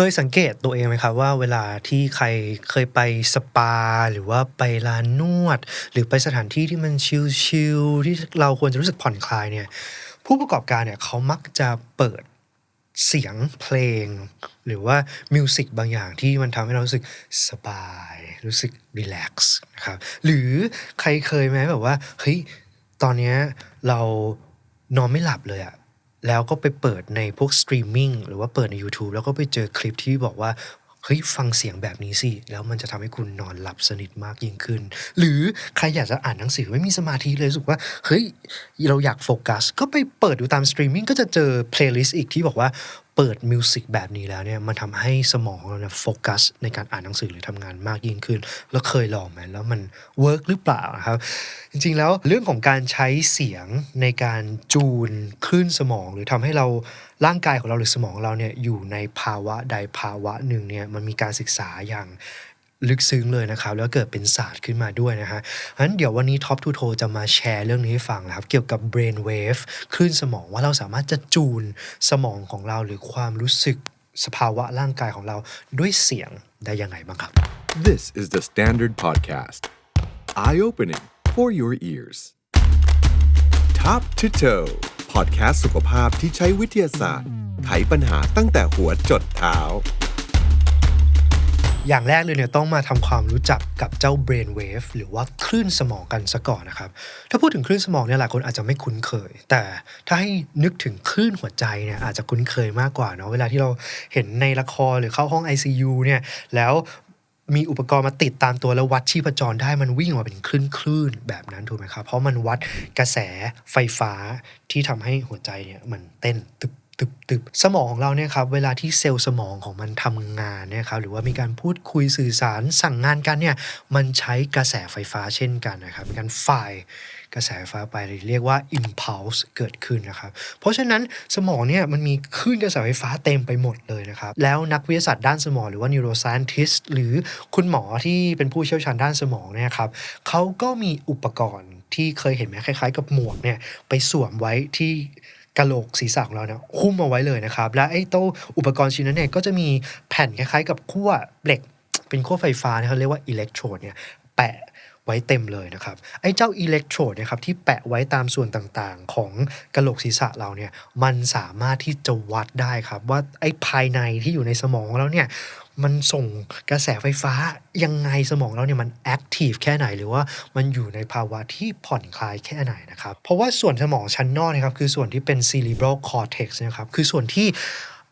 เคยสังเกตตัวเองไหมครับว่าเวลาที่ใครเคยไปสปา หรือว่าไปร้านนวด หรือไปสถานที่ที่มันชิลๆที่เราควรจะรู้สึกผ่อนคลายเนี่ย ผู้ประกอบการเนี่ยเขามักจะเปิดเสียงเพลง หรือว่ามิวสิกบางอย่างที่มันทำให้เรารู้สึกสบาย รู้สึกรีแลกซ์นะครับหรือใครเคยไหมแบบว่าเฮ้ยตอนเนี้ยเรานอนไม่หลับเลยอะ แล้วก็ไปเปิดในพวกสตรีมมิ่งหรือว่าเปิดใน YouTube แล้วก็ไปเจอคลิปที่บอกว่าเฮ้ยฟังเสียงแบบนี้สิ แล้วมันจะทำให้คุณนอนหลับสนิทมากยิ่งขึ้น หรือใครอยากจะอ่านหนังสือไม่มีสมาธิเลยรู้สึกว่า เฮ้ย เราอยากโฟกัส ก็ไปเปิดดูตามสตรีมมิ่งก็จะเจอเพลย์ลิสต์อีกที่บอกว่า เปิดมิวสิกแบบนี้แล้วเนี่ยมันทำให้สมองเราเนี่ยโฟกัสในการอ่านหนังสือหรือทำงานมากยิ่งขึ้น แล้วเคยลองไหมแล้วมันเวิร์กหรือเปล่านะครับ จริง ๆ แล้วเรื่องของการใช้เสียงในการจูนคลื่นสมอง หรือทำให้เราร่างกายของเราหรือสมองเราเนี่ยอยู่ในภาวะใดภาวะหนึ่งเนี่ยมันมีการศึกษาอย่าง ลึกซึ้งเลยนะครับ แล้วเกิดเป็นศาสตร์ขึ้นมาด้วยนะฮะงั้นเดี๋ยววันนี้ท็อปทูโทจะมาแชร์เรื่องนี้ให้ฟังนะครับ เกี่ยวกับ brain wave คลื่นสมองว่าเราสามารถจะจูนสมองของเราหรือความรู้สึกสภาวะร่างกายของเราด้วยเสียงได้ยังไงบ้างครับ This is the Standard Podcast. Eye opening for your ears. Top to toe podcast สุขภาพที่ใช้วิทยาศาสตร์ ไขปัญหาตั้งแต่หัวจดเท้า อย่างแรกเลยเนี่ยต้องมาทำความรู้จักกับเจ้า brain wave หรือว่าคลื่นสมองกันซะก่อนนะครับ ถ้าพูดถึงคลื่นสมองเนี่ยหลายคนอาจจะไม่คุ้นเคย แต่ถ้าให้นึกถึงคลื่นหัวใจเนี่ยอาจจะคุ้นเคยมากกว่าเนาะเวลาที่เราเห็นในละครหรือเข้าห้อง ICU เนี่ยแล้วมีอุปกรณ์มาติดตามตัวแล้ววัดชีพจรได้มันวิ่งออกมาเป็นคลื่นคลื่นๆแบบนั้นถูกไหมครับ เพราะมันวัดกระแสไฟฟ้าที่ทำให้หัวใจเนี่ยมันเต้นตึบ ตึบตึบสมองของเราเนี่ยครับเวลาที่เซลล์สมองของมันทำงานเนี่ยครับหรือว่ามีการพูดคุยสื่อสารสั่งงานกันเนี่ยมันใช้กระแสไฟฟ้าเช่นกันนะครับมีการฝ่ายกระแสไฟฟ้าไปเรียกว่า impulse เกิดขึ้นนะครับ เพราะฉะนั้นสมองเนี่ยมันมีคลื่นกระแสไฟฟ้าเต็มไปหมดเลยนะครับ แล้วนักวิทยาศาสตร์ด้านสมองหรือว่า neuroscientist หรือคุณหมอที่เป็นผู้เชี่ยวชาญด้านสมองเนี่ยครับเขาก็มีอุปกรณ์ที่เคยเห็นไหมคล้ายๆ กับหมวกเนี่ยไปสวมไว้ที่ กะโหลกศีรษะของเราเนี่ยหุ้มเอาไว้เลยนะครับ และไอ้โต้อุปกรณ์ชิ้นนั้นเนี่ยก็จะมีแผ่นคล้ายๆ กับขั้วเหล็ก เป็นขั้วไฟฟ้านะครับเรียกว่าอิเล็กโทรดเนี่ยแปะไว้เต็มเลยนะครับ ไอ้เจ้าอิเล็กโทรดเนี่ยครับที่แปะไว้ตามส่วนต่างๆ ของกะโหลกศีรษะเราเนี่ยมันสามารถที่จะวัดได้ครับ ว่าไอ้ภายในที่อยู่ในสมองเราเนี่ย มันส่งกระแสไฟฟ้ายังไงสมองเราเนี่ยมันแอคทีฟแค่ไหนหรือว่ามันอยู่ในภาวะที่ผ่อนคลายแค่ไหนนะครับ เพราะว่าส่วนสมองชั้นนอกนะครับคือส่วนที่เป็น cerebral cortex นะครับคือส่วนที่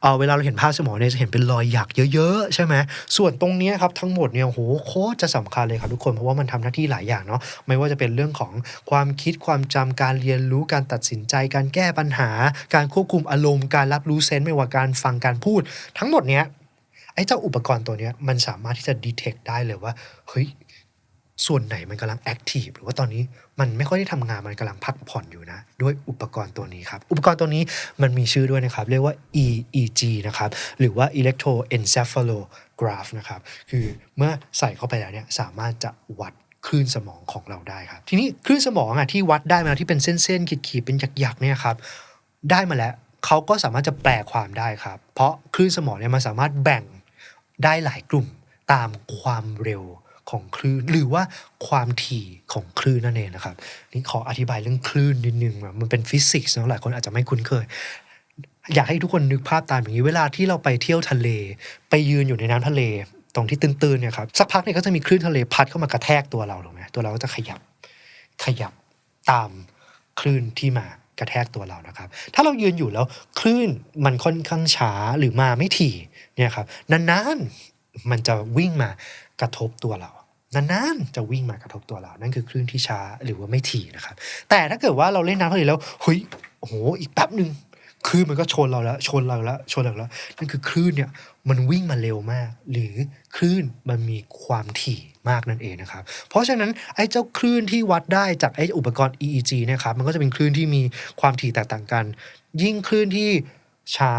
เอ่อเวลาเราเห็นภาพสมองเนี่ยจะเห็นเป็นรอยหยักเยอะๆ ใช่ไหม ส่วนตรงนี้ครับทั้งหมดเนี่ยโหโคตรจะสำคัญเลยครับทุกคน เพราะว่ามันทำหน้าที่หลายอย่างเนาะไม่ว่าจะเป็นเรื่องของความคิดความจำการเรียนรู้การตัดสินใจ การแก้ปัญหา การควบคุมอารมณ์การรับรู้เซนส์ไม่ว่าการฟังการพูด ทั้งหมดเนี้ย ไอ้เจ้าอุปกรณ์ตัวเนี้ยมันสามารถที่จะดีเทคได้เลยว่าเฮ้ยส่วนไหนมันกำลังแอคทีฟหรือว่าตอนนี้มันไม่ค่อยได้ทำงานมันกำลังพักผ่อนอยู่นะ ด้วยอุปกรณ์ตัวนี้ครับ อุปกรณ์ตัวนี้มันมีชื่อด้วยนะครับ เรียกว่า EEG นะครับ หรือว่า electroencephalograph นะครับ คือเมื่อใส่เข้าไปแล้วเนี่ยสามารถจะวัดคลื่นสมองของเราได้ครับ ทีนี้คลื่นสมองอะที่วัดได้มาที่เป็นเส้นๆขีดๆเป็นหยักๆเนี่ยครับได้มาแล้วเขาก็สามารถจะแปลความได้ครับ เพราะคลื่นสมองเนี่ยมันสามารถแบ่ง ได้หลายกลุ่มตามความเร็วของคลื่นหรือว่าความถี่ของคลื่นนั่นเองนะครับ นี่ขออธิบายเรื่องคลื่นนิดนึงนะมันเป็นฟิสิกส์นะหลายคนอาจจะไม่คุ้นเคย อยากให้ทุกคนนึกภาพตามอย่างนี้เวลาที่เราไปเที่ยวทะเล ไปยืนอยู่ในน้ำทะเล ตรงที่ตื้นๆเนี่ยครับสักพักเนี่ยก็จะมีคลื่นทะเลพัดเข้ามากระแทกตัวเราถูกไหมตัวเราก็จะขยับขยับตามคลื่นที่มา กระแทกตัวเรานะครับ ถ้าเรายืนอยู่แล้วคลื่นมันค่อนข้างช้าหรือมาไม่ถี่เนี่ยครับนานๆมันจะวิ่งมากระทบตัวเรานานๆจะวิ่งมากระทบตัวเรา นั่นคือคลื่นที่ช้าหรือว่าไม่ถี่นะครับ แต่ถ้าเกิดว่าเราเล่นน้ำทะเลแล้วเฮ้ยโอ้โหอีกแป๊บหนึ่ง คลื่นมันก็ชนเราแล้วชนเราแล้วชนเราแล้วนั่นคือคลื่นเนี่ยมันวิ่งมาเร็วมาก หรือคลื่นมันมีความถี่มากนั่นเองนะครับ เพราะฉะนั้นไอ้เจ้าคลื่นที่วัดได้จากไอ้อุปกรณ์ EEG นะครับมันก็จะเป็นคลื่นที่มีความถี่แตกต่างกัน ยิ่งคลื่นที่ช้า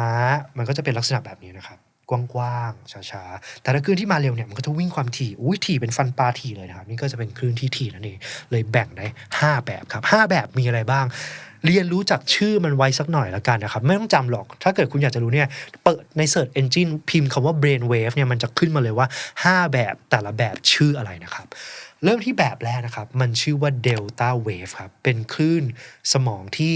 มันก็จะเป็นลักษณะแบบนี้นะครับกว้างๆช้าๆ แต่ถ้าคลื่นที่มาเร็วเนี่ยมันก็จะวิ่งความถี่อุ้ยถี่เป็นฟันปลาถี่เลยนะครับ นี่ก็จะเป็นคลื่นที่ถี่นั่นเองเลยแบ่งได้ 5 แบบครับ 5 แบบมีอะไรบ้าง เรียนรู้จากชื่อมันไว้สักหน่อยละกันนะครับ ไม่ต้องจำหรอก ถ้าเกิดคุณอยากจะรู้เนี่ย เปิดใน Search Engine พิมพ์คำว่า brain wave เนี่ยมันจะขึ้นมาเลยว่า 5 แบบแต่ละแบบชื่ออะไรนะครับ เริ่มที่แบบแรกนะครับ มันชื่อว่า delta wave ครับ เป็นคลื่นสมองที่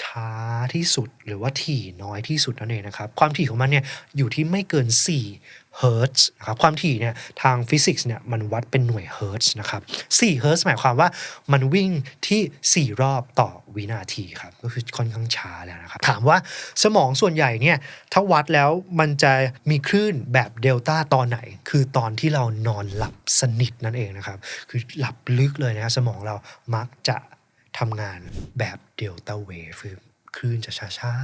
ช้าที่สุดหรือว่าถี่น้อยที่สุดนั่นเองนะครับ ความถี่ของมันเนี่ยอยู่ที่ไม่เกิน 4 เฮิร์ตซ์นะครับความถี่เนี่ยทางฟิสิกส์เนี่ยมันวัดเป็นหน่วยเฮิร์ตซ์นะครับ4เฮิร์ตซ์หมายความว่ามันวิ่งที่ 4 รอบต่อวินาทีครับก็คือค่อนข้างช้าแล้วนะครับ ถามว่าสมองส่วนใหญ่เนี่ยถ้าวัดแล้วมันจะมีคลื่นแบบเดลต้าตอนไหน คือตอนที่เรานอนหลับสนิทนั่นเองนะครับ คือหลับลึกเลยนะสมองเรามักจะทำงานแบบเดลต้าเวฟ คลื่นจะช้า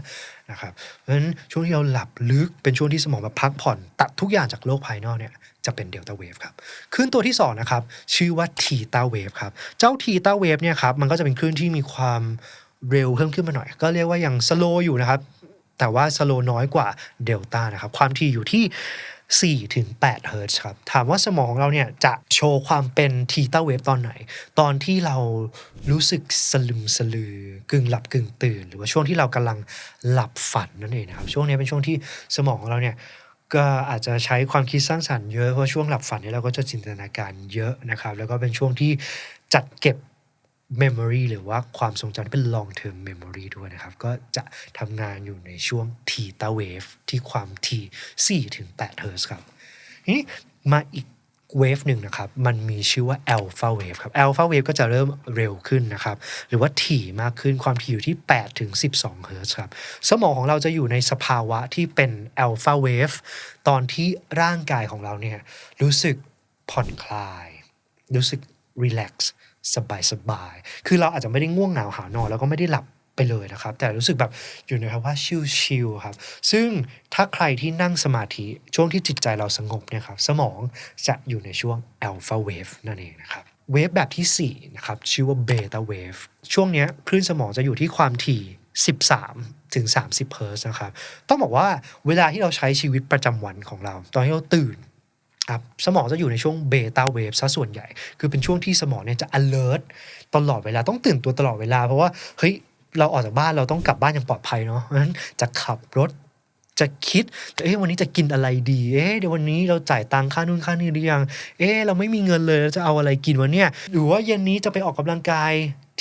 ๆนะครับเพราะฉะนั้นช่วงที่เราหลับลึกเป็นช่วงที่สมองแบบพักผ่อน ตัดทุกอย่างจากโลกภายนอกเนี่ยจะเป็นเดลต้าเวฟครับคลื่นตัวที่สองนะครับชื่อว่าทีตาเวฟครับเจ้าทีตาเวฟเนี่ยครับมันก็จะเป็นคลื่นที่มีความเร็วเพิ่มขึ้นมาหน่อย ก็เรียกว่ายังสโลอยู่นะครับแต่ว่าสโลน้อยกว่าเดลต้านะครับความถี่อยู่ที่ 4ถึง8เฮิร์ตครับ ถามว่าสมองของเราเนี่ยจะโชว์ความเป็นทีตาเวฟตอนไหน ตอนที่เรารู้สึกสลึมสลือกึ่งหลับกึ่งตื่น หรือว่าช่วงที่เรากำลังหลับฝันนั่นเองนะครับ ช่วงนี้เป็นช่วงที่สมองของเราเนี่ยก็อาจจะใช้ความคิดสร้างสรรค์เยอะเพราะช่วงหลับฝันเนี่ยเราก็จะจินตนาการเยอะนะครับ แล้วก็เป็นช่วงที่จัดเก็บ memory หรือว่าความทรงจำที่เป็น long term memory ด้วยนะครับ ก็จะทำงานอยู่ในช่วง theta wave ที่ความถี่4ถึง8เฮิร์ครับทีนี้มาอีกเวฟหนึ่งนะครับ มันมีชื่อว่า alpha wave ครับ alpha wave ก็จะเริ่มเร็วขึ้นนะครับ หรือว่าถี่มากขึ้น ความถี่อยู่ที่ 8 ถึง 12 เฮิร์ตซ์ครับ สมองของเราจะอยู่ในสภาวะที่เป็น alpha wave ตอนที่ร่างกายของเราเนี่ยรู้สึกผ่อนคลาย รู้สึก relax สบายสบายๆ คือเราอาจจะไม่ได้ง่วงเหงาหานอนแล้วก็ไม่ได้หลับไปเลยนะครับ แต่รู้สึกแบบอยู่ในภาวะชิลๆครับ ซึ่งถ้าใครที่นั่งสมาธิช่วงที่จิตใจเราสงบเนี่ยครับ สมองจะอยู่ในช่วง alpha wave นั่นเองนะครับเวฟแบบที่ 4 นะครับ ชื่อว่า beta wave ช่วงเนี้ยคลื่นสมองจะอยู่ที่ความถี่ 13 ถึง 30 เฮิร์ตซ์นะครับ ต้องบอกว่าเวลาที่เราใช้ชีวิตประจำวันของเรา ตอนที่เราตื่น ครับสมองจะอยู่ในช่วงเบต้าเวฟซะส่วนใหญ่ คือเป็นช่วงที่สมองเนี่ยจะ alert ตลอดเวลาต้องตื่นตัวตลอดเวลา เพราะว่าเฮ้ยเราออกจากบ้านเราต้องกลับบ้านอย่างปลอดภัยเนาะเพราะฉะนั้นจะขับรถจะคิดเอ๊ะวันนี้จะกินอะไรดี เอ๊ะเดี๋ยววันนี้เราจ่ายตังค่านู่นค่านี่หรือยัง เอ๊ะเราไม่มีเงินเลยเราจะเอาอะไรกินวันเนี้ยหรือว่าเย็นนี้จะไปออกกำลังกาย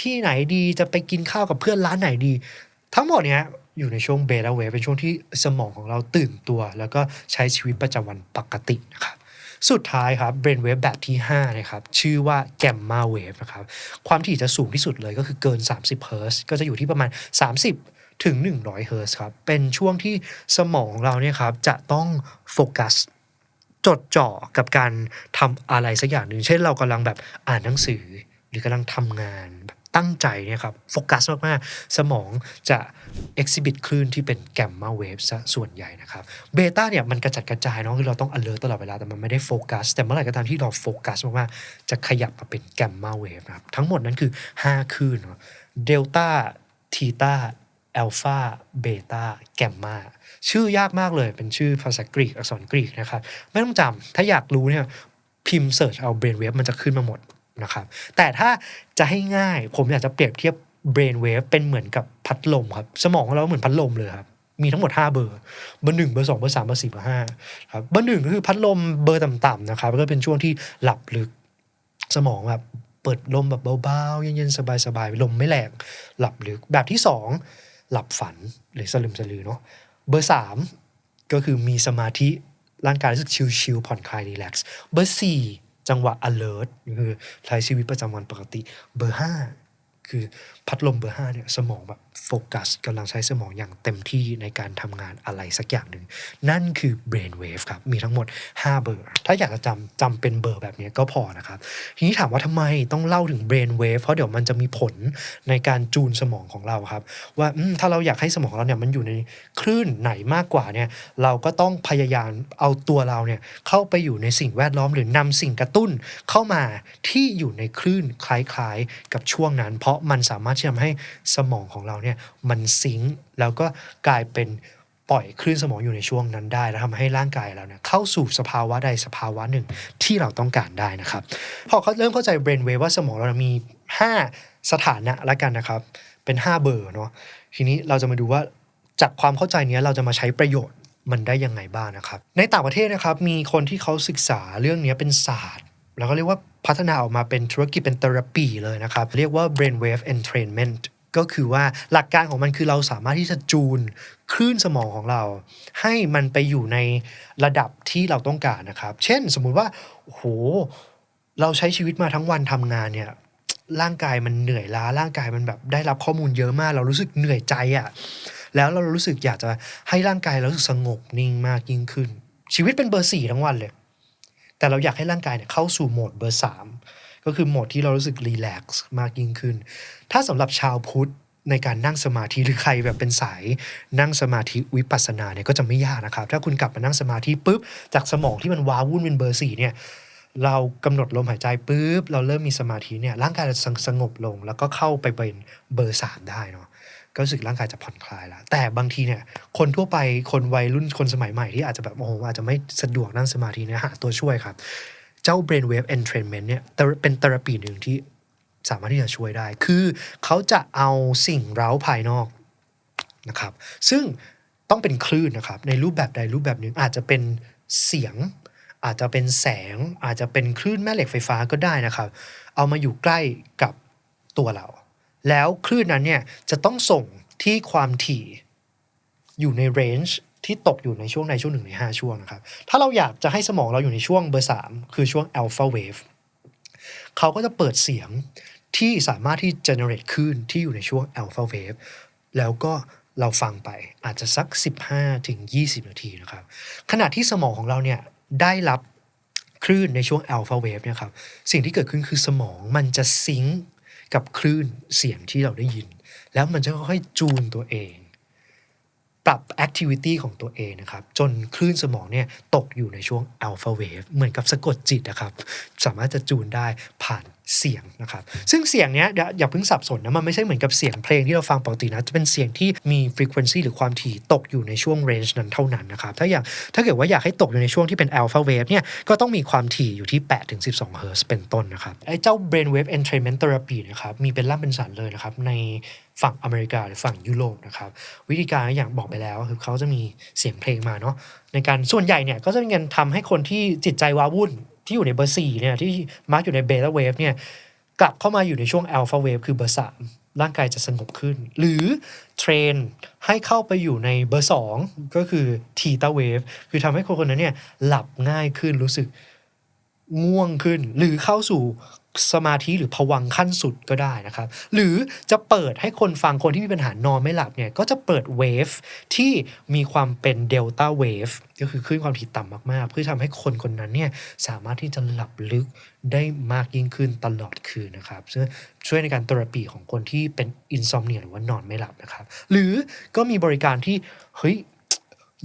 ที่ไหนดีจะไปกินข้าวกับเพื่อนร้านไหนดี ทั้งหมดเนี้ยอยู่ในช่วงเบต้าเวฟเป็นช่วงที่สมองของเราตื่นตัว แล้วก็ใช้ชีวิตประจำวันปกตินะครับ สุดท้ายครับเบรนเวฟแบบที่5นะครับชื่อว่าแกมมาเวฟนะครับความถี่จะสูงที่สุดเลยก็คือเกิน 30เฮิร์ตก็จะอยู่ที่ประมาณ 30 ถึง 100เฮิร์ตครับเป็นช่วงที่สมองเราเนี่ยครับจะต้องโฟกัสจดจ่อกับการทำอะไรสักอย่างหนึ่ง เช่นเรากำลังแบบอ่านหนังสือ หรือกำลังทำงานแบบ ตั้งใจเนี่ยครับโฟกัสมาก ๆ สมองจะ exhibit คลื่นที่เป็นแกมมาเวฟซะส่วนใหญ่นะครับเบต้าเนี่ยมันกระจัดกระจายเนาะคือเราต้อง alert ตลอดเวลา แต่มันไม่ได้โฟกัส แต่เมื่อไหร่ก็ตามที่เราโฟกัสมาก ๆ จะขยับมาเป็นแกมมาเวฟนะครับ ทั้งหมดนั้นคือ 5 คลื่นเนาะเดลต้าทีตาแอลฟาเบต้าแกมมาชื่อยากมากเลยเป็นชื่อภาษากรีกอักษรกรีกนะครับไม่ต้องจำถ้าอยากรู้เนี่ยพิมพ์เสิร์ชเอา brain wave มันจะขึ้นมาหมด นะครับ แต่ถ้าจะให้ง่ายผมอยากจะเปรียบเทียบ brain wave เป็นเหมือนกับพัดลมครับ สมองของเราเหมือนพัดลมเลยครับ มีทั้งหมด 5 เบอร์ เบอร์หนึ่งเบอร์สองเบอร์สามเบอร์สี่เบอร์ห้าครับ เบอร์หนึ่งก็คือพัดลมเบอร์ต่ำๆนะครับ ก็เป็นช่วงที่หลับลึก สมองแบบเปิดลมแบบเบาๆ เย็นๆ สบายๆ ลมไม่แรงหลับลึก แบบที่สองหลับฝันหรือสลึมสลือเนาะ เบอร์สามก็คือมีสมาธิร่างกายรู้สึกชิลๆผ่อนคลายรีแลกซ์ เบอร์สี่ จังหวะ alert คือใช้ชีวิตประจำวันปกติ เบอร์ห้า คือพัดลมเบอร์ห้าเนี่ยสมองแบบโฟกัสกำลังใช้สมองอย่างเต็มที่ในการทำงานอะไรสักอย่างหนึ่ง นั่นคือ brain wave ครับ มีทั้งหมด 5 เบอร์ ถ้าอยากจะจำจำเป็นเบอร์แบบนี้ก็พอนะครับ ทีนี้ถามว่าทำไมต้องเล่าถึง brain wave เพราะเดี๋ยวมันจะมีผลในการจูนสมองของเราครับ ว่าถ้าเราอยากให้สมองเราเนี่ยมันอยู่ในคลื่นไหนมากกว่าเนี่ยเราก็ต้องพยายามเอาตัวเราเนี่ยเข้าไปอยู่ในสิ่งแวดล้อมหรือนำสิ่งกระตุ้นเข้ามาที่อยู่ในคลื่นคล้ายๆ กับช่วงนั้น เพราะมันสามารถที่จะทำให้สมองของเราเนี่ยมันซิงค์แล้วก็กลายเป็นปล่อยคลื่นสมองอยู่ในช่วงนั้นได้ แล้วทำให้ร่างกายเราเนี่ยเข้าสู่สภาวะใดสภาวะหนึ่งที่เราต้องการได้นะครับ พอเขาเริ่มเข้าใจ brain wave ว่าสมองเรามี 5 สถานะละกันนะครับ เป็น 5 เบอร์เนาะทีนี้เราจะมาดูว่าจากความเข้าใจเนี้ยเราจะมาใช้ประโยชน์มันได้ยังไงบ้างนะครับ ในต่างประเทศนะครับมีคนที่เขาศึกษาเรื่องเนี้ยเป็นศาสตร์ แล้วก็เรียกว่าพัฒนาออกมาเป็นธุรกิจเป็นเทอราปีเลยนะครับ เรียกว่า brainwave entrainment ก็คือว่าหลักการของมันคือเราสามารถที่จะจูนคลื่นสมองของเรา ให้มันไปอยู่ในระดับที่เราต้องการนะครับ เช่นสมมุติว่าโอ้โหเราใช้ชีวิตมาทั้งวันทำงานเนี่ยร่างกายมันเหนื่อยล้าร่างกายมันแบบได้รับข้อมูลเยอะมาก เรารู้สึกเหนื่อยใจอะ่ะแล้วเรารู้สึกอยากจะให้ร่างกายเรารู้สึกสงบนิ่งมากยิ่งขึ้น ชีวิตเป็นเบอร์สี่ทั้งวันเลย แต่เราอยากให้ร่างกายเนี่ยเข้าสู่โหมดเบอร์สามก็คือโหมดที่เรารู้สึกรีแลกซ์มากยิ่งขึ้น ถ้าสำหรับชาวพุทธในการนั่งสมาธิหรือใครแบบเป็นสายนั่งสมาธิวิปัสสนาเนี่ยก็จะไม่ยากนะครับ ถ้าคุณกลับมานั่งสมาธิปุ๊บจากสมองที่มันว้าวุ่นเป็นเบอร์สี่เนี่ยเรากำหนดลมหายใจปุ๊บเราเริ่มมีสมาธิเนี่ยร่างกายจะสงบลง แล้วก็เข้าไปเป็นเบอร์สามได้เนาะ ก็รู้สึกร่างกายจะผ่อนคลายแล้วแต่บางทีเนี่ยคนทั่วไปคนวัยรุ่นคนสมัยใหม่ที่อาจจะแบบโอ้โหอาจจะไม่สะดวกนั่งสมาธิเนี่ยหาตัวช่วยครับ เจ้า brainwave entrainment เนี่ยเป็นเทอราปีหนึ่งที่สามารถที่จะช่วยได้ คือเขาจะเอาสิ่งเร้าภายนอกนะครับ ซึ่งต้องเป็นคลื่นนะครับ ในรูปแบบใดรูปแบบหนึ่งอาจจะเป็นเสียง อาจจะเป็นแสง อาจจะเป็นคลื่นแม่เหล็กไฟฟ้าก็ได้นะครับ เอามาอยู่ใกล้กับตัวเรา แล้วคลื่นนั้นเนี่ยจะต้องส่งที่ความถี่อยู่ในเรนจ์ที่ตกอยู่ในช่วงในช่วงหนึ่งในห้าช่วงนะครับ ถ้าเราอยากจะให้สมองเราอยู่ในช่วงเบอร์สามคือช่วง alpha wave เขาก็จะเปิดเสียงที่สามารถที่ generate คลื่นที่อยู่ในช่วง alpha wave แล้วก็เราฟังไปอาจจะสัก 15ถึง20นาทีนะครับ ขณะที่สมองของเราเนี่ยได้รับคลื่นในช่วง alpha wave เนี่ยครับ สิ่งที่เกิดขึ้นคือสมองมันจะซิงก์ กับคลื่นเสียงที่เราได้ยิน แล้วมันจะค่อยๆจูนตัวเอง ปรับแอคทิวิตี้ของตัวเองนะครับ จนคลื่นสมองเนี่ยตกอยู่ในช่วงอัลฟาเวฟเหมือนกับสะกดจิตนะครับ สามารถจะจูนได้ผ่าน เสียงนะครับซึ่งเสียงเนี้ยอย่าเพิ่งสับสนนะมันไม่ใช่เหมือนกับเสียงเพลงที่เราฟังปกตินะจะเป็นเสียงที่มี frequency หรือความถี่ตกอยู่ในช่วง range นั้นเท่านั้นนะครับถ้าอย่างถ้าเกิดว่าอยากให้ตกอยู่ในช่วงที่เป็น alpha wave เนี่ยก็ต้องมีความถี่อยู่ที่8ถึง12เฮิร์ตเป็นต้นนะครับไอ้เจ้า brainwave entrainment therapy นะครับมีเป็นล่ำเป็นสันเลยนะครับในฝั่งอเมริกาหรือฝั่งยุโรปนะครับวิธีการอย่างบอกไปแล้วคือเขาจะมีเสียงเพลงมาเนาะในการส่วนใหญ่เนี่ยก็จะเป็นการทำให้คนที่จิตใจว้าวุ่น ที่อยู่ในเบอร์สี่เนี่ยที่มาร์กอยู่ในเบต้าเวฟเนี่ยกลับเข้ามาอยู่ในช่วงอัลฟาเวฟคือเบอร์สามร่างกายจะสงบขึ้น หรือเทรนให้เข้าไปอยู่ในเบอร์สองก็คือทีตาเวฟคือทำให้คนคนนั้นเนี่ยหลับง่ายขึ้นรู้สึกง่วงขึ้น หรือเข้าสู่สมาธิหรือผวังขั้นสุดก็ได้นะครับ หรือจะเปิดให้คนฟังคนที่มีปัญหานอนไม่หลับเนี่ย ก็จะเปิดเวฟที่มีความเป็นเดลต้าเวฟก็คือคลื่นความถี่ต่ำมากๆ เพื่อทำให้คนคนนั้นเนี่ย สามารถที่จะหลับลึกได้มากยิ่งขึ้นตลอดคืนนะครับซึ่งช่วยในการเทอราปีของคนที่เป็นอินซอมเนียหรือว่านอนไม่หลับนะครับ หรือก็มีบริการที่เฮ้ย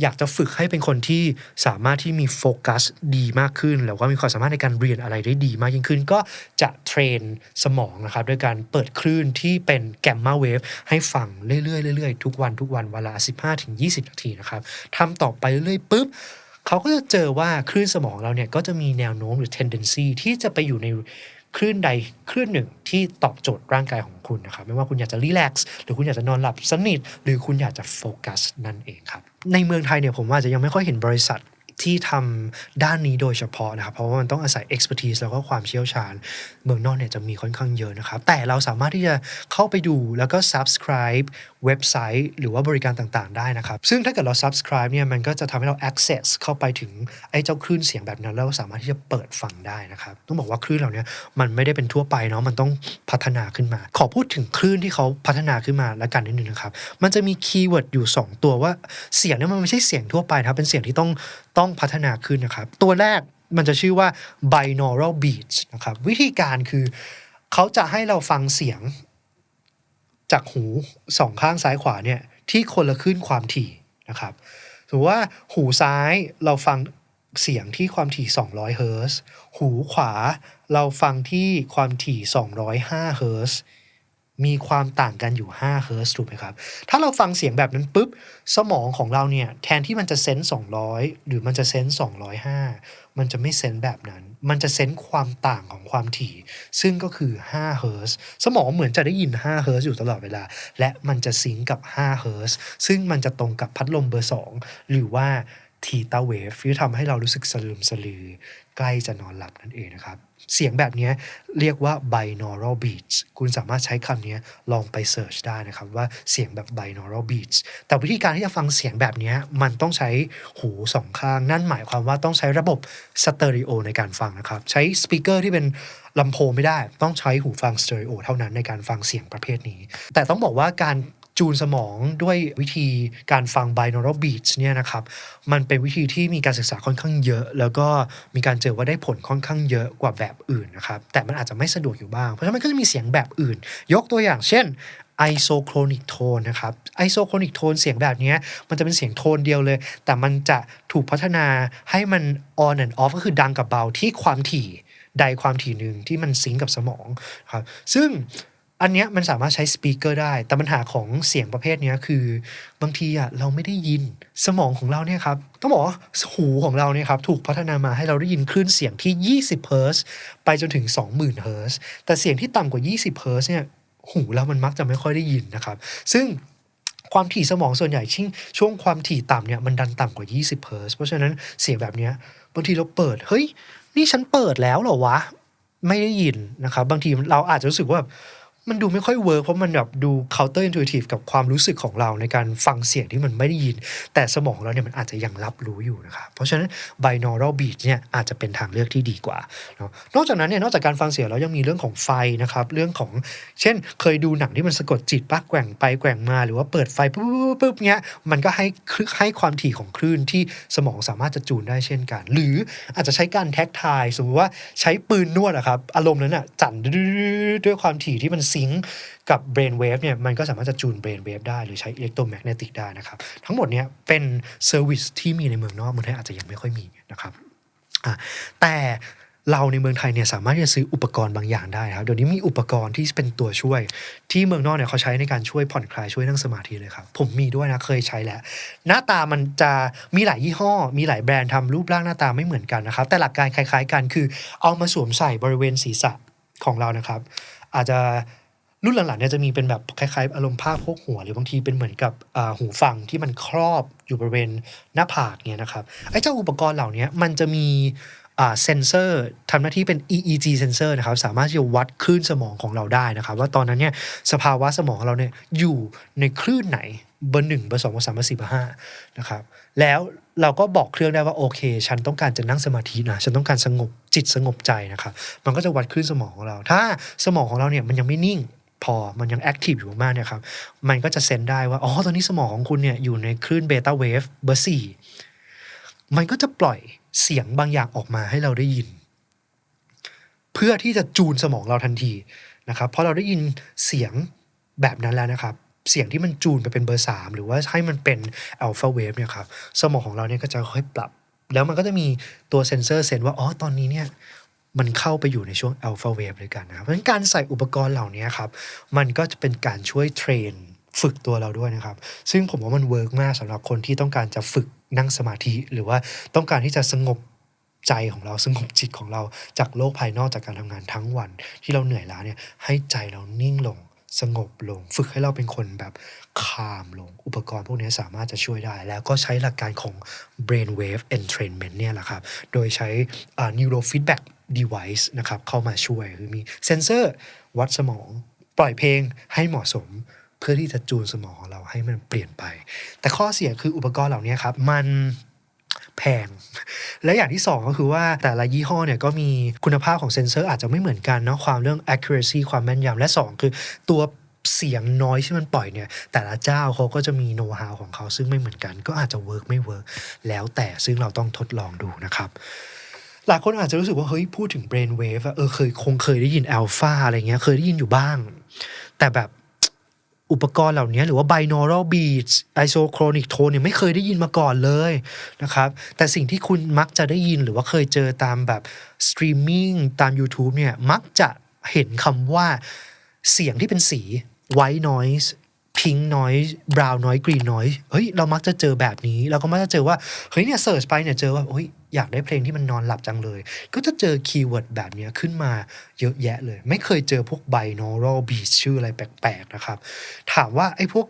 อยากจะฝึกให้เป็นคนที่สามารถที่มีโฟกัสดีมากขึ้น แล้วก็มีความสามารถในการเรียนอะไรได้ดีมากยิ่งขึ้น ก็จะเทรนสมองนะครับด้วยการเปิดคลื่นที่เป็นแกมมาเวฟให้ฟังเรื่อยๆเรื่อยๆทุกวันทุกวันเวลา 15-20 นาทีนะครับทำต่อไปเรื่อยๆปุ๊บเขาก็จะเจอว่าคลื่นสมองเราเนี่ยก็จะมีแนวโน้มหรือ tendency ที่จะไปอยู่ในคลื่นใดคลื่นหนึ่งที่ตอบโจทย์ร่างกายของคุณนะครับ ไม่ว่าคุณอยากจะรีแลกซ์หรือคุณอยากจะนอนหลับสนิท หรือคุณอยากจะโฟกัสนั่นเองครับ ในเมืองไทยเนี่ยผมว่าจะยังไม่ค่อยเห็นบริษัทที่ทำด้านนี้โดยเฉพาะนะครับเพราะว่ามันต้องอาศัย expertise แล้วก็ความเชี่ยวชาญ เมืองนอกเนี่ยจะมีค่อนข้างเยอะนะครับ แต่เราสามารถที่จะเข้าไปดูแล้วก็ subscribe เว็บไซต์ หรือว่าบริการต่างๆ ได้นะครับ ซึ่งถ้าเกิดเรา subscribe เนี่ยมันก็จะทำให้เรา access เข้าไปถึงไอ้เจ้าคลื่นเสียงแบบนั้นแล้วสามารถที่จะเปิดฟังได้นะครับต้องบอกว่าคลื่นเหล่านี้มันไม่ได้เป็นทั่วไปเนาะมันต้องพัฒนาขึ้นมา ขอพูดถึงคลื่นที่เขาพัฒนาขึ้นมาแล้วกันนิดนึงนะครับมันจะมีคีย์เวิร์ดอยู่ 2 ตัวว่าเสียงเนี่ยมันไม่ใช่เสียงทั่วไปนะครับเป็นเสียงที่ต้องต้องพัฒนาขึ้นนะครับตัวแรกมันจะชื่อว่า binaural beats นะครับวิธีการคือเขาจะให้เราฟังเสียง จากหูสองข้างซ้ายขวาเนี่ยที่คนละคลื่นความถี่นะครับสมมติว่าหูซ้ายเราฟังเสียงที่ความถี่ 200 เฮิร์ตซ์หูขวาเราฟังที่ความถี่ 205 เฮิร์ตซ์มีความต่างกันอยู่ 5 เฮิร์ตซ์ถูกไหมครับ ถ้าเราฟังเสียงแบบนั้นปุ๊บ สมองของเราเนี่ย แทนที่มันจะเซนส์200 หรือมันจะเซนส์205 มันจะไม่เซนส์แบบนั้น มันจะเซนส์ความต่างของความถี่ ซึ่งก็คือ5เฮิร์สสมองเหมือนจะได้ยิน5เฮิร์สอยู่ตลอดเวลา และมันจะซิงกับ5เฮิร์สซ์ซึ่งมันจะตรงกับพัดลมเบอร์ 2 หรือว่า ทีตาเวฟที่ทำให้เรารู้สึกสลืมสลือ ใกล้จะนอนหลับนั่นเองนะครับ เสียงแบบนี้เรียกว่า binaural beats คุณสามารถใช้คำนี้ลองไปเสิร์ชได้นะครับว่าเสียงแบบ binaural beats แต่วิธีการที่จะฟังเสียงแบบนี้มันต้องใช้หูสองข้าง นั่นหมายความว่าต้องใช้ระบบสเตอริโอในการฟังนะครับ ใช้สปีกเกอร์ที่เป็นลำโพงไม่ได้ ต้องใช้หูฟังสเตอริโอเท่านั้นในการฟังเสียงประเภทนี้ แต่ต้องบอกว่าการ จูนสมองด้วยวิธีการฟัง binaural beats เนี่ยนะครับมันเป็นวิธีที่มีการศึกษาค่อนข้างเยอะ แล้วก็มีการเจอว่าได้ผลค่อนข้างเยอะกว่าแบบอื่นนะครับแต่มันอาจจะไม่สะดวกอยู่บ้าง เพราะฉะนั้นมันก็จะมีเสียงแบบอื่น ยกตัวอย่างเช่น isochronic tone นะครับ isochronic tone เสียงแบบนี้มันจะเป็นเสียงโทนเดียวเลย แต่มันจะถูกพัฒนาให้มัน on and off ก็คือดังกับเบาที่ความถี่ใดความถี่หนึ่งที่มันซิงกับสมองครับซึ่ง อันเนี้ยมันสามารถใช้สปีกเกอร์ได้ แต่ปัญหาของเสียงประเภทเนี้ยคือบางทีอะเราไม่ได้ยินสมองของเราเนี่ยครับต้องบอกว่าหูของเราเนี่ยครับถูกพัฒนามาให้เราได้ยินคลื่นเสียงที่ 20 เฮิร์ตไปจนถึง 20,000 เฮิร์ตแต่เสียงที่ต่ำกว่า 20 เฮิร์ตเนี่ยหูเรามันมักจะไม่ค่อยได้ยินนะครับ ซึ่งความถี่สมองส่วนใหญ่ชิ่งช่วงความถี่ต่ำเนี่ยมันดันต่ำกว่า 20 เฮิร์ตซ์เพราะฉะนั้นเสียงแบบเนี้ยบางทีเราเปิด เฮ้ย นี่ฉันเปิดแล้วเหรอวะ ไม่ได้ยินนะครับ บางทีเราอาจจะรู้สึกว่า มันดูไม่ค่อยเวิร์กเพราะมันแบบดู counter intuitive กับความรู้สึกของเราในการฟังเสียงที่มันไม่ได้ยิน แต่สมองเราเนี่ยมันอาจจะยังรับรู้อยู่นะครับเพราะฉะนั้น binaural beat เนี่ยอาจจะเป็นทางเลือกที่ดีกว่าเนาะนอกจากนั้นเนี่ยนอกจากการฟังเสียงแล้วยังมีเรื่องของไฟนะครับเรื่องของเช่น เคยดูหนังที่มันสะกดจิตปะแกว่งไปแกว่งมาหรือว่าเปิดไฟปุ๊บปุ๊บปุ๊บเงี้ยมันก็ให้ให้ความถี่ของคลื่นที่สมองสามารถจะจูนได้เช่นกัน หรืออาจจะใช้การแท็กทายสมมติว่าใช้ปืนนวดอะครับอารมณ์นั้นอะจั่นด้วยความถี่ที่มันซิงก์กับ brain wave เนี่ยมันก็สามารถจะจูน brain wave ได้หรือใช้ electromagnetic ได้นะครับ ทั้งหมดเนี้ยเป็นเซอร์วิสที่มีในเมืองนอกเมืองไทยอาจจะยังไม่ค่อยมีนะครับแต่เราในเมืองไทยเนี่ยสามารถจะซื้ออุปกรณ์บางอย่างได้ครับเดี๋ยวนี้มีอุปกรณ์ที่เป็นตัวช่วย ที่เมืองนอกเนี่ยเขาใช้ในการช่วยผ่อนคลายช่วยนั่งสมาธิเลยครับผมมีด้วยนะเคยใช้แล้ว หน้าตามันจะมีหลายยี่ห้อ มีหลายแบรนด์ทำรูปร่างหน้าตาไม่เหมือนกันนะครับแต่หลักการคล้าย ๆ กันคือ เอามาสวมใส่บริเวณศีรษะของเรานะครับ อาจจะ รุ่นหลังๆเนี่ยจะมีเป็นแบบคล้ายๆ อารมณ์ผ้าพกหัว หรือบางทีเป็นเหมือนกับหูฟังที่มันครอบอยู่บริเวณหน้าผากเนี่ยนะครับไอ้เจ้าอุปกรณ์เหล่านี้มันจะมีเซนเซอร์ทำหน้าที่เป็น EEG เซนเซอร์นะครับสามารถที่จะวัดคลื่นสมองของเราได้นะครับว่าตอนนั้นเนี่ยสภาวะสมองของเราเนี่ยอยู่ในคลื่นไหนเบอร์หนึ่งเบอร์สองเบอร์สามเบอร์สี่เบอร์ห้านะครับแล้วเราก็บอกเครื่องได้ว่าโอเค ฉันต้องการจะนั่งสมาธินะฉันต้องการสงบจิตสงบใจนะครับมันก็จะวัดคลื่นสมองของเรา ถ้าสมองของเราเนี่ยมันยังไม่นิ่ง พอมันยังแอคทีฟอยู่มากเนี่ยครับมันก็จะเซนได้ว่าอ๋อตอนนี้สมองของคุณเนี่ยอยู่ในคลื่นเบต้าเวฟเบอร์สี่มันก็จะปล่อยเสียงบางอย่างออกมาให้เราได้ยิน เพื่อที่จะจูนสมองเราทันทีนะครับเพราะเราได้ยินเสียงแบบนั้นแล้วนะครับ เสียงที่มันจูนไปเป็นเบอร์สามหรือว่าให้มันเป็นอัลฟาเวฟเนี่ยครับสมองของเราเนี่ยก็จะค่อยปรับ แล้วมันก็จะมีตัวเซนเซอร์เซนว่าอ๋อตอนนี้เนี่ย มันเข้าไปอยู่ในช่วงอัลฟาเวฟด้วยกันนะครับเพราะฉะนั้นการใส่อุปกรณ์เหล่านี้ครับ มันก็จะเป็นการช่วยเทรนฝึกตัวเราด้วยนะครับ ซึ่งผมว่ามันเวิร์กมากสำหรับคนที่ต้องการจะฝึกนั่งสมาธิ หรือว่าต้องการที่จะสงบใจของเราสงบจิตของเราจากโลกภายนอกจากการทำงานทั้งวัน ที่เราเหนื่อยล้าเนี่ยให้ใจเรานิ่งลง สงบลง ฝึกให้เราเป็นคนแบบคามลง อุปกรณ์พวกนี้สามารถจะช่วยได้ แล้วก็ใช้หลักการของ brainwave entrainment เนี่ยแหละครับ โดยใช้ neurofeedback device นะครับเข้ามาช่วยคือมีเซนเซอร์วัดสมอง ปล่อยเพลงให้เหมาะสมเพื่อที่จะจูนสมองของเราให้มันเปลี่ยนไป แต่ข้อเสียคืออุปกรณ์เหล่านี้ครับมันแพง และอย่างที่สองก็คือว่าแต่ละยี่ห้อเนี่ยก็มีคุณภาพของเซนเซอร์อาจจะไม่เหมือนกันเนาะความเรื่อง accuracy ความแม่นยำและสองคือตัวเสียงน้อยที่มันปล่อยเนี่ย แต่ละเจ้าเขาก็จะมีโน้ตฮาวของเขาซึ่งไม่เหมือนกัน ก็อาจจะเวิร์กไม่เวิร์กแล้วแต่ซึ่งเราต้องทดลองดูนะครับ หลายคนอาจจะรู้สึกว่าเฮ้ยพูดถึง brain wave อะเออเคยคงเคยได้ยิน alpha อะไรเงี้ยเคยได้ยินอยู่บ้าง แต่แบบอุปกรณ์เหล่านี้หรือว่า binaural beats isochronic tone เนี่ยไม่เคยได้ยินมาก่อนเลยนะครับ แต่สิ่งที่คุณมักจะได้ยินหรือว่าเคยเจอตามแบบ streaming ตาม YouTube เนี่ยมักจะเห็นคำว่าเสียงที่เป็นสี white noise pink noise brown noise green noise เฮ้ยเรามักจะเจอแบบนี้ เราก็มักจะเจอว่า เฮ้ยเนี่ยเสิร์ชไปเนี่ยเจอว่าเฮ้ย อยากได้เพลงที่มันนอนหลับจังเลย ก็จะเจอคีย์เวิร์ดแบบนี้ขึ้นมาเยอะแยะเลย ไม่เคยเจอพวก binaural beat ชื่ออะไรแปลกๆนะครับ ถามว่าไอ้พวก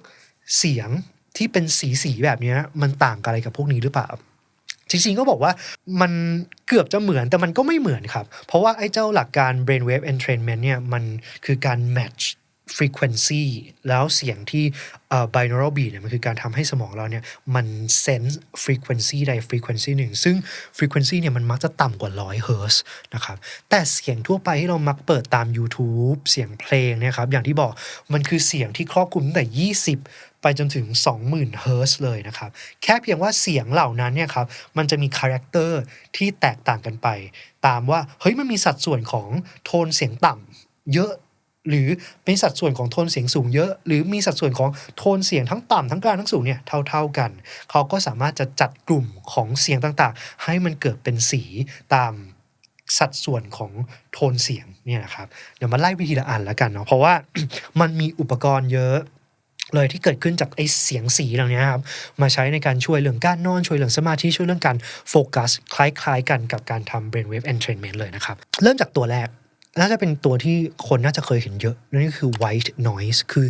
เสียงที่เป็นสีสีๆแบบนี้มันต่างกับอะไรกับพวกนี้หรือเปล่าจริงๆก็บอกว่ามันเกือบจะเหมือนแต่มันก็ไม่เหมือนครับ เพราะว่าไอ้เจ้าหลักการ brainwave entrainment เนี่ยมันคือการ match frequency แล้วเสียงที่เอ่อ binaural beat เนี่ยมันคือการทำให้สมองเราเนี่ยมัน sense frequency ใด frequency หนึ่ง ซึ่ง frequency เนี่ยมันมักจะต่ำกว่า 100 hertz นะครับ แต่เสียงทั่วไปที่เรามักเปิดตาม YouTube เสียงเพลงเนี่ยครับ อย่างที่บอกมันคือเสียงที่ครอบคลุมตั้งแต่ 20 ไปจนถึง 20,000 เฮิร์ตเลยนะครับ แค่เพียงว่าเสียงเหล่านั้นเนี่ยครับ มันจะมีคาแรคเตอร์ที่แตกต่างกันไป ตามว่า เฮ้ย มันมีสัดส่วนของโทนเสียงต่ำเยอะ หรือมีสัดส่วนของโทนเสียงสูงเยอะ หรือมีสัดส่วนของโทนเสียงทั้งต่ำทั้งกลางทั้งสูงเนี่ยเท่า ๆกัน เขาก็สามารถจะจัดกลุ่มของเสียงต่างๆ ให้มันเกิดเป็นสีตามสัดส่วนของโทนเสียงเนี่ยนะครับเดี๋ยวมาไล่วิธีละอันแล้วกันเนาะเพราะว่ามันมีอุปกรณ์เยอะเลยที่เกิดขึ้นจากไอ้เสียงสีเหล่านี้ครับมาใช้ในการช่วยเรื่องการนอน ช่วยเรื่องสมาธิช่วยเรื่องการโฟกัส คล้ายๆกันกับการทำ brainwave entrainment เลยนะครับ เริ่มจากตัวแรก น่าจะเป็นตัวที่คนน่าจะเคยเห็นเยอะ นั่นก็คือ white noise คือ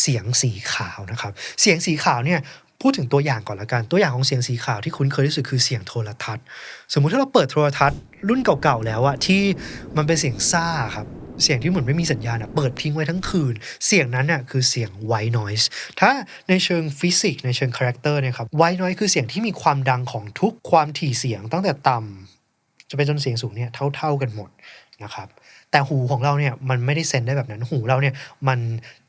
เสียงสีขาวนะครับ เสียงสีขาวเนี่ยพูดถึงตัวอย่างก่อนละกัน ตัวอย่างของเสียงสีขาวที่คุ้นเคยที่สุดคือเสียงโทรทัศน์ สมมุติถ้าเราเปิดโทรทัศน์รุ่นเก่าๆแล้วอะที่มันเป็นเสียงซ่าครับเสียงที่เหมือนไม่มีสัญญาณอะเปิดทิ้งไว้ทั้งคืน เสียงนั้นน่ะคือเสียง white noise ถ้าในเชิงฟิสิกส์ในเชิงคาแรคเตอร์เนี่ยครับ white noise คือเสียงที่มีความดังของทุกความถี่เสียงตั้งแต่ต่ำจะไปจนเสียงสูงเนี่ยเท่า ๆกันหมด นะครับ แต่หูของเราเนี่ยมันไม่ได้เซนได้แบบนั้น หูเราเนี่ยมัน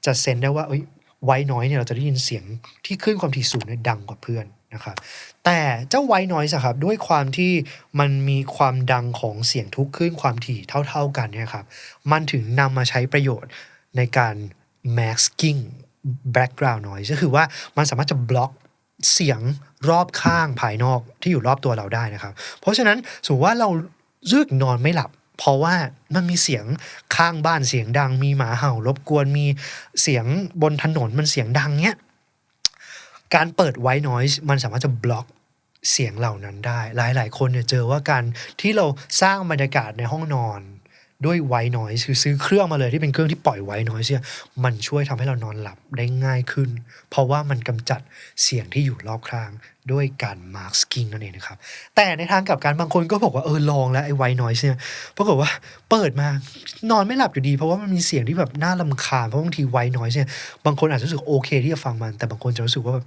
จะเซนได้ว่าเอ้ยไวน้อยเนี่ยเราจะได้ยินเสียงที่คลื่นความถี่สูงเนี่ยดังกว่าเพื่อนนะครับแต่เจ้าไว้น้อยสครับด้วยความที่มันมีความดังของเสียงทุกคลื่นความถี่เท่า ๆกันเนี่ยครับมันถึงนำมาใช้ประโยชน์ในการ masking background noise ก็คือว่ามันสามารถจะบล็อกเสียงรอบข้างภายนอกที่อยู่รอบตัวเราได้นะครับ เพราะฉะนั้นสมมติว่าเราเลือกนอนไม่หลับ เพราะว่ามันมีเสียงข้างบ้านเสียงดัง มีหมาเห่ารบกวนมีเสียงบนถนนมันเสียงดังเนี้ยการเปิดไว t ์น i s e มันสามารถจะบล็อกเสียงเหล่านั้นได้ หลาย ๆ คนเนี่ยเจอว่าการที่เราสร้างบรรยากาศในห้องนอน ด้วยไว t ์น i s e คือซื้อเครื่องมาเลยที่เป็นเครื่องที่ปล่อยไว t ์น i s e เนี่ยมันช่วยทำให้เรานอนหลับได้ง่ายขึ้น เพราะว่ามันกำจัดเสียงที่อยู่รอบข้าง ด้วยการ masking นั่นเองนะครับ แต่ในทางกลับกันบางคนก็บอกว่าเออลองแล้วไอ้ไวน i s e เนี่ยปรากฏว่าเปิดมานอนไม่หลับอยู่ดี เพราะว่ามันมีเสียงที่แบบน่าลำคาญเพราะบางทีไวน i s e เนี่ยบางคนอาจจะรู้สึกโอเคที่จะฟังมัน แต่บางคนจะรู้สึกว่าแบบ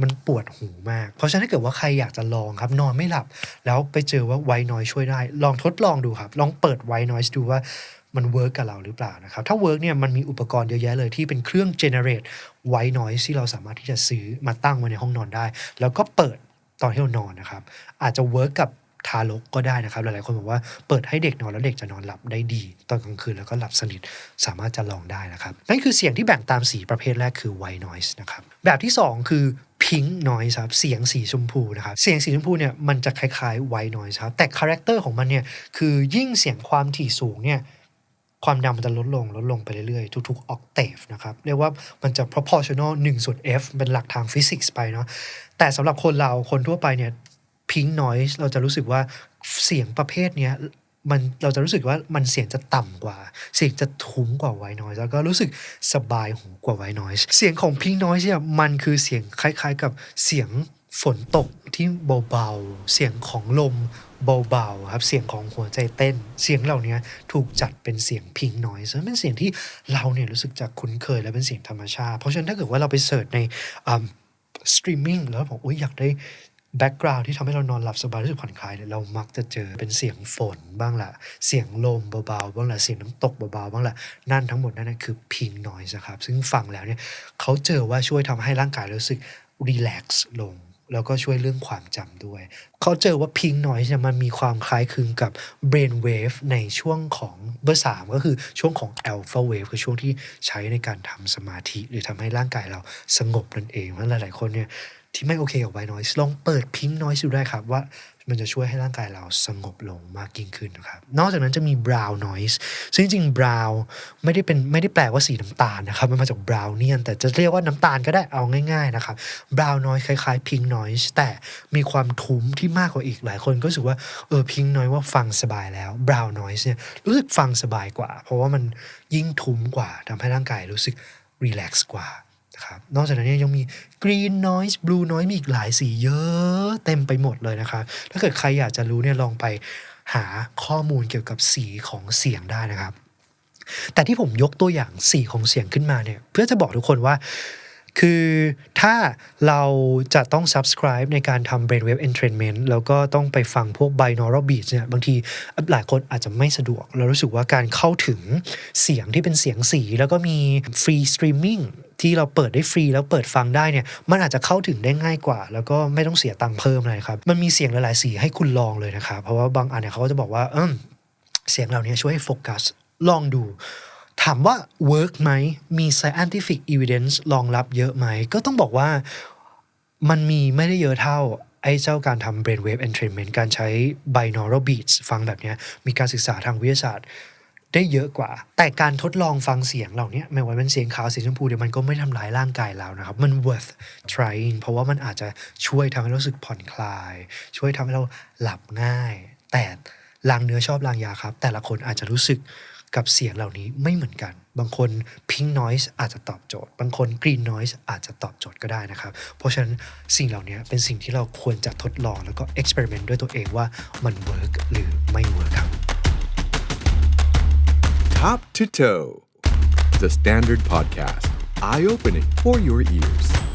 มันปวดหูมาก เพราะฉะนั้นถ้าเกิดว่าใครอยากจะลองครับ นอนไม่หลับ แล้วไปเจอว่าไวน i s e ช่วยได้ ลองทดลองดูครับ ลองเปิดไวน i s e ดูว่า มันเวิร์กกับเราหรือเปล่านะครับ ถ้าเวิร์กเนี่ยมันมีอุปกรณ์เยอะแยะเลยที่เป็นเครื่อง generate white noise ที่เราสามารถที่จะซื้อมาตั้งไว้ในห้องนอนได้ แล้วก็เปิดตอนที่เรานอนนะครับ อาจจะเวิร์กกับทารกก็ได้นะครับ หลายๆคนบอกว่าเปิดให้เด็กนอนแล้วเด็กจะนอนหลับได้ดี ตอนกลางคืนแล้วก็หลับสนิทสามารถจะลองได้นะครับ นั่นคือเสียงที่แบ่งตามสีประเภทแรกคือ white noise นะครับ แบบที่ 2 คือ pink noise ครับเสียงสีชมพูนะครับ เสียงสีชมพูเนี่ยมันจะคล้ายๆ white noise ครับแต่คาแรคเตอร์ของมันเนี่ยคือยิ่งเสียงความถี่สูงเนี่ย ความดังมันจะลดลงลดลงไปเรื่อยๆ ทุกๆ octave นะครับ เรียกว่ามันจะ proportional 1ส่วน f เป็นหลักทางฟิสิกส์ไปเนาะแต่สำหรับคนเราคนทั่วไปเนี่ย pink noise เราจะรู้สึกว่าเสียงประเภทเนี้ยมันเราจะรู้สึกว่ามันเสียงจะต่ำกว่า เสียงจะทุ้มกว่า white noise แล้วก็รู้สึกสบายหูกว่า white noise เสียงของ pink noise เนี่ยมันคือเสียงคล้าย ๆ กับเสียง ฝนตกที่เบาๆ เสียงของลมเบาๆครับ เสียงของหัวใจเต้น เสียงเหล่านี้ถูกจัดเป็นเสียง pink noise ซึ่งเป็นเสียงที่เราเนี่ยรู้สึกจะคุ้นเคยและเป็นเสียงธรรมชาติ เพราะฉะนั้นถ้าเกิดว่าเราไปเสิร์ชในสตรีมมิ่งแล้วบอกอุ้ยอยากได้แบ็กกราวด์ที่ทำให้เรานอนหลับสบายรู้สึกผ่อนคลายเนี่ยเรามักจะเจอเป็นเสียงฝนบ้างละเสียงลมเบาๆบ้างละเสียงน้ำตกเบาๆบ้างละนั่นทั้งหมดนั่นคือพิงนอยส์นะครับ ซึ่งฟังแล้วเนี่ยเขาเจอว่าช่วยทำให้ร่างกายรู้สึกรีแลกซ์ลง แล้วก็ช่วยเรื่องความจำด้วย เขาเจอว่าพิงนอยส์เนี่ยมันมีความคล้ายคลึงกับ brain wave ในช่วงของเบอร์สามก็คือช่วงของ alpha wave คือช่วงที่ใช้ในการทำสมาธิ หรือทำให้ร่างกายเราสงบนั่นเองเพราะหลาย ๆ คนเนี่ยที่ไม่โอเคกับไวน้อยลองเปิดพิงน้อยดูได้ครับว่า มันจะช่วยให้ร่างกายเราสงบลงมากยิ่งขึ้นนะครับ นอกจากนั้นจะมี brown noise ซึ่งจริงๆ brown ไม่ได้เป็นไม่ได้แปลว่าสีน้ำตาลนะครับ มันมาจาก brownian แต่จะเรียกว่าน้ำตาลก็ได้เอาง่ายๆนะครับ brown noise คล้ายๆ pink noise แต่มีความทุ้มที่มากกว่าอีกหลายคนก็รู้สึกว่าเออ pink noise ว่าฟังสบายแล้ว brown noise เนี่ยรู้สึกฟังสบายกว่า เพราะว่ามันยิ่งทุ้มกว่าทำให้ร่างกายรู้สึก relax กว่า ครับนอกจากนั้นเนี่ยยังมี green noise blue noise มีอีกหลายสีเยอะเต็มไปหมดเลยนะครับ ถ้าเกิดใครอยากจะรู้เนี่ยลองไปหาข้อมูลเกี่ยวกับสีของเสียงได้นะครับ แต่ที่ผมยกตัวอย่างสีของเสียงขึ้นมาเนี่ยเพื่อจะบอกทุกคนว่า คือถ้าเราจะต้อง subscribe ในการทำ brainwave entrainment แล้วก็ต้องไปฟังพวก binaural beats เนี่ยบางทีหลายคนอาจจะไม่สะดวก เรารู้สึกว่าการเข้าถึงเสียงที่เป็นเสียงสี แล้วก็มี free streaming ที่เราเปิดได้ฟรีแล้วเปิดฟังได้เนี่ยมันอาจจะเข้าถึงได้ง่ายกว่า แล้วก็ไม่ต้องเสียตังค์เพิ่มเลยครับ มันมีเสียงหลายๆสีให้คุณลองเลยนะครับเพราะว่าบางอันเนี่ยเขาก็จะบอกว่าเออเสียงเหล่านี้ช่วยให้โฟกัสลองดู ถามว่า work ไหมมี scientific evidence รองรับเยอะไหม ก็ต้องบอกว่ามันมีไม่ได้เยอะเท่า ไอ้เจ้าการทำ brainwave entrainment การใช้ binaural beats ฟังแบบนี้มีการศึกษาทางวิทยาศาสตร์ได้เยอะกว่า แต่การทดลองฟังเสียงเหล่านี้ไม่ว่าเป็นเสียงขาวเสียงชมพูเดี๋ยวมันก็ไม่ทำร้ายร่างกายเรานะครับ มัน worth trying เพราะว่ามันอาจจะช่วยทำให้เรารู้สึกผ่อนคลาย ช่วยทำให้เราหลับง่าย แต่ลางเนื้อชอบลางยาครับ แต่ละคนอาจจะรู้สึก กับเสียงเหล่านี้ไม่เหมือนกัน บางคน pink noise อาจจะตอบโจทย์ บางคน green noise อาจจะตอบโจทย์ก็ได้นะครับ เพราะฉะนั้นสิ่งเหล่านี้เป็นสิ่งที่เราควรจะทดลองแล้วก็ experiment ด้วยตัวเองว่ามัน work หรือไม่ work ครับ Top to Toe, the Standard Podcast, eye opening for your ears.